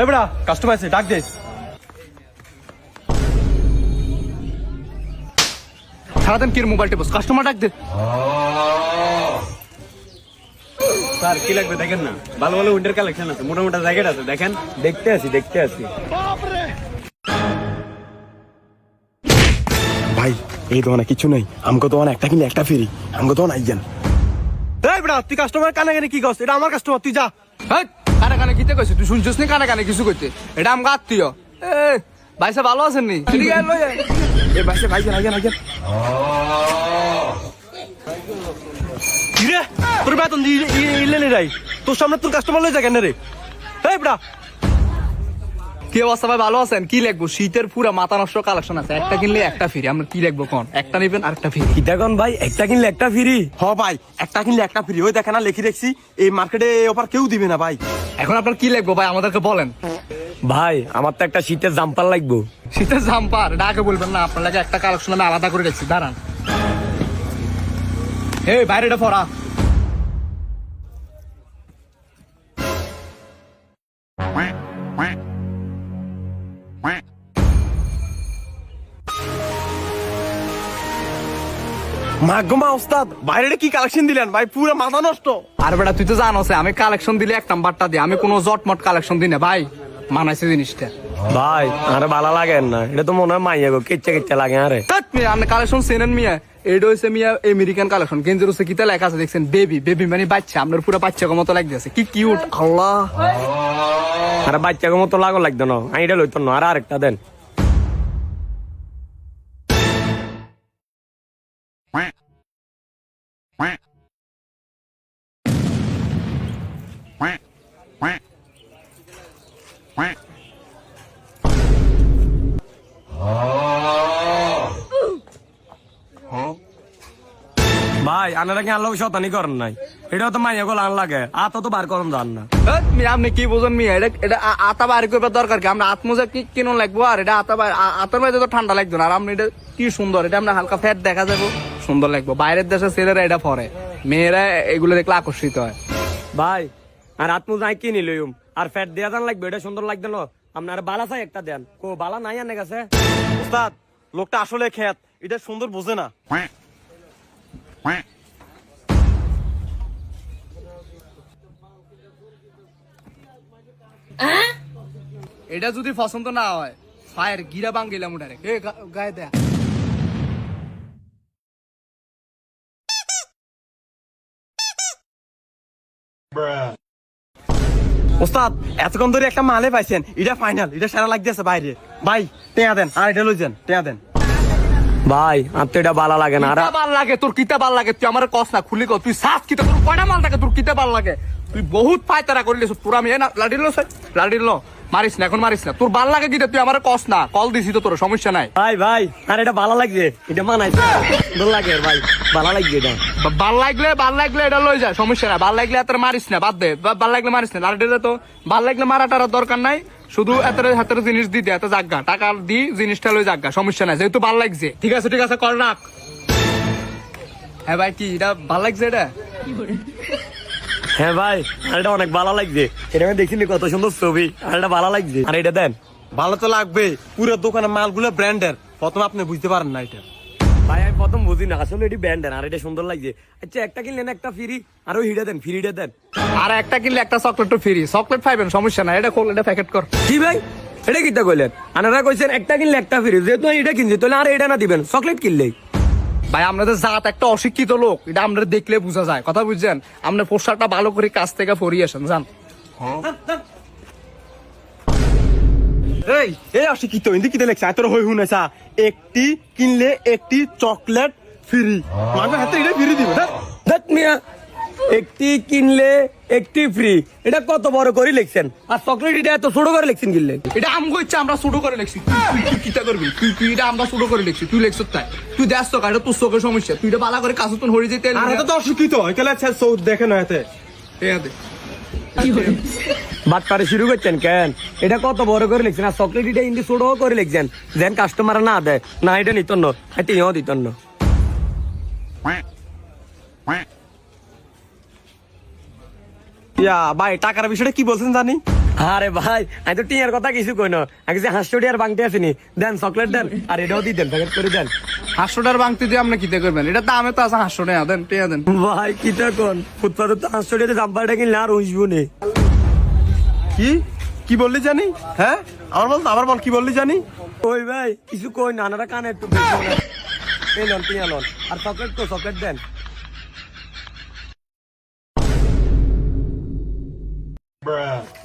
এ বড়া কাস্টমার আছে ডাক দে। সারাদিন কি মোবাইল টেপস? কাস্টমার ডাক দে। স্যার কি লাগবে দেখেন না? ভালো ভালো উইন্টার কালেকশন আছে মোটা মোটা জ্যাকেট আছে দেখেন। দেখতে আছি দেখতে আছি। ভাই এই দোকানে কিছু নেই। আমাকে দোকানে একটা কিনে একটা ফ্রি। আমাকে দোকান আইজান এই বড়া তুই কাস্টমার কানে কানে কি করছিস এটা আমার কাস্টমার তুই যা। হেই, কানে কানে কিতে কইছিস তুই শুনছিস নি কানে কানে কিছু কইতে? এটা আমগা আত্মীয়। এ ভাইসা ভালো আছেন নি? লই আয়। এই ভাইসা ভাইসা আইজান আইজান কি রে তোর বেতন ইলে নে রাই তোর সামনে তোর কাস্টমার লই যা কেন রে? এই বড়া কি অবস্থা ভাই? ভালো আছেন? কি লিখব? শীতের পুরা মাথা নষ্ট কালেকশন আছে। একটা কিনলে একটা ফ্রি আমরা কি লিখব কোন? একটা নেবেন আর একটা ফ্রি কিতাগন ভাই? একটা কিনলে একটা ফ্রি হ ভাই একটা কিনলে একটা ফ্রি ওই দেখে না লিখে দেখছি। এই মার্কেটে অফার কেউ দিবে না ভাই। এখন আপনার কি লিখব ভাই? আমাদেরকে বলেন। ভাই আমার তো একটা শীতের জাম্পার লাগবো। শীতের জাম্পার? ডাকে বলবেন না আপনার লাগে একটা কালেকশন আমি আলাদা করে রেখেছি। দাঁড়ান। এই বাইরেটা পড়া। মাগমা ওস্তাদ বাইরে কি কালেকশন দিলেন? ভাই পুরো মাথা নষ্ট। আর বেটা তুই তো জানোস আমি কালেকশন দিলে এক নাম্বারটা দিই। আমি কোনো জটমট কালেকশন দিই না ভাই। মানাইছে জিনিসটা। ভাই আরে ভালো লাগে না। এটা তো মনে হয় মাইয়া গো কেচ্চা কেচ্চা লাগে আরে। আপনি কালেকশন চেনেন মিয়া? এটা হচ্ছে মিয়া আমেরিকান কালেকশন গেঞ্জের হচ্ছে কিতা লেখা আছে দেখছেন? বেবি বেবি মানে বাচ্চা। আপনার পুরো বাচ্চা মতো লাগতেছে কি কিউট আল্লাহ। আরে বাচ্চাকে মতো লাগো লাগতো না। আমি এটা লইতো না। আর আরেকটা দেন। ভাই আনারা কি আনলো শতানি করেন নাই। এটাও তো মাইয়া গোল আন লাগে আত তো বার করুন দান না। আপনি কি বোঝেন মিয়া এটা এটা আতা বাইরে করবার দরকার কি? আমরা আত্মজা কি কিনুন লাগবো? আর এটা আতা আতার বাইরে তো ঠান্ডা লাগবে না। আর আপনি এটা কি সুন্দর, এটা আমরা হালকা ফ্যাট দেখা যাব। সুন্দর লাগবে। বাইরের দেশের ছেলেরা এটা পরে। মেয়েরা এগুলো দেখলে আকর্ষিত হয়। ভাই আর আত্মু যাই কিনি লইম। আর ফ্যাট দেয়া দান লাগবে এটা সুন্দর লাগবে না আপনার বালা চাই একটা দেন। কো বালা নাই আনে গেছে। ওস্তাদ লোকটা আসলে খেত এটা সুন্দর বোঝে না। এটা যদি পছন্দ না হয় ফায়ার গিরা বাঙ্গিলাম ওটারে। এ গা- গায়ে দেয়া। ওস্তাদ এতক্ষণ ধরে একটা মালে পাইছেন এটা ফাইনাল এটা সারা লাগতেছে বাইরে। ভাই টেয়া দেন আর এটা লইছেন যান টেয়া দেন। ভাই আর তো এটা বালা লাগে না ভালো লাগে? তোর কিতা ভালো লাগে? তুই আমার কস না খুলি তুই সাস কিতা তোর কয়টা মাল থাকে? তোর কিতা ভালো লাগে? তুই বহুত ফায়তারা করিলিস তোর আমি লাডিল লাডিল মারিস না এখন মারিস না। তোর ভালো লাগে কিতা তুই আমার কস না। কল দিছি তো তোর সমস্যা নাই। ভাই ভাই আর এটা বালা লাগছে। এটা মানাই সুন্দর লাগে ভাই। বালা লাগছে এটা। ভালো লাগলে ভালো লাগলে এটা লই যায় সমস্যা নাই। ভালো লাগলে এত মারিস না বাদ দে। বা- ভালো লাগলে মারিস না। লাডিল তো। ভালো লাগলে মারাটার দরকার নাই। শুধু এত হাতের জিনিস দি দে এত জাগা টাকা দি জিনিসটা লই জাগা সমস্যা নাই। যেহেতু ভালো লাগছে। ঠিক আছে ঠিক আছে কর রাখ। হ্যাঁ ভাই কি এটা ভালো লাগছে এটা? হ্যাঁ ভাই আর এটা অনেক ভালো লাগছে। এটা আমি দেখিনি কত সুন্দর ছবি আর এটা ভালো লাগছে। আর এটা দেন। ভালো তো লাগবে পুরো দোকানের মালগুলো ব্র্যান্ডের। প্রথম আপনি বুঝতে পারেন না এটা। ভাই আমি প্রথম বুঝি না আসলে এটি ব্যান্ড আর এটা সুন্দর লাগছে। আচ্ছা একটা কিনলেন একটা ফ্রি আর ওই হিটা দেন ফ্রিটা দেন। আর একটা কিনলে একটা চকলেট তো ফ্রি চকলেট পাইবেন সমস্যা নাই এটা খোল এটা প্যাকেট কর। কি ভাই? এটা কিটা কইলেন? আনারা কইছেন একটা কিনলে একটা ফ্রি যেহেতু আমি এটা কিনছি তাহলে আর এটা না দিবেন চকলেট কিনলেই। ভাই আমরা তো জাত একটা অশিক্ষিত লোক, এটা আমরা দেখলে বোঝা যায়। কথা বুঝছেন? আমরা পোশাকটা ভালো করে কাছ থেকে ফরিয়ে আসেন, জান। এই এই অশিক্ষিত হিন্দি কিতে লেখছে এত হই হুনেছা একটি কিনলে একটি চকলেট ফ্রি। মানুষ হাতে এটা ফ্রি দিবে মিয়া। একটি কিনলে একটি ফ্রি এটা কত বড় করে লিখছেন? আর চকলেট এটা এত ছোট করে লিখছেন কিনলে এটা আমগো ইচ্ছা আমরা শুরু করে লিখছি। তুই- কিতা করবি? তুই তুই এটা আমরা শুরু করে লিখছি তুই লিখছ তাই। তুই দেখ তো এটা তোর চোখের সমস্যা। তুই এটা বালা করে কাছে তোর হরি যেতে আর হাতে তো অশিক্ষিত। এখানে সৌ দেখে না এতে। বাদ পারে শুরু করছেন কেন? এটা কত বড় করে লিখছেন? আর চকলেট এটা ইন্দি ছোট করে লিখছেন। যেন কাস্টমার না দেয়। না এটা নিত না এটা ইও দিত না ইয়া ভাই টাকার বিষয়টা কি বলছেন জানি? আরে ভাই আমি তো টিয়ার কথা কিছু কই না। আগে যে হাঁসশো টিয়ার বাংটি আসেনি দেন চকলেট দেন আর এটাও দিয়ে দেন প্যাকেট করে দেন। হাঁসশোটার বাংতি দিয়ে আপনি কিতে করবেন? এটা দামে তো আছে হাঁসশো টাকা দেন টিয়া দেন। ভাই কি কোন? ফুটপাতে তো হাঁসশো টিয়াতে জাম্পারটা কিনলে আর উঠবো নে। কি? কি বললি জানি? হ্যাঁ? আমার বল আমার বল কি বললি জানি? ওই ভাই কিছু কই না নানারা কানে একটু এই লন টিয়া লন আর চকলেট তো চকলেট দেন। Bruh.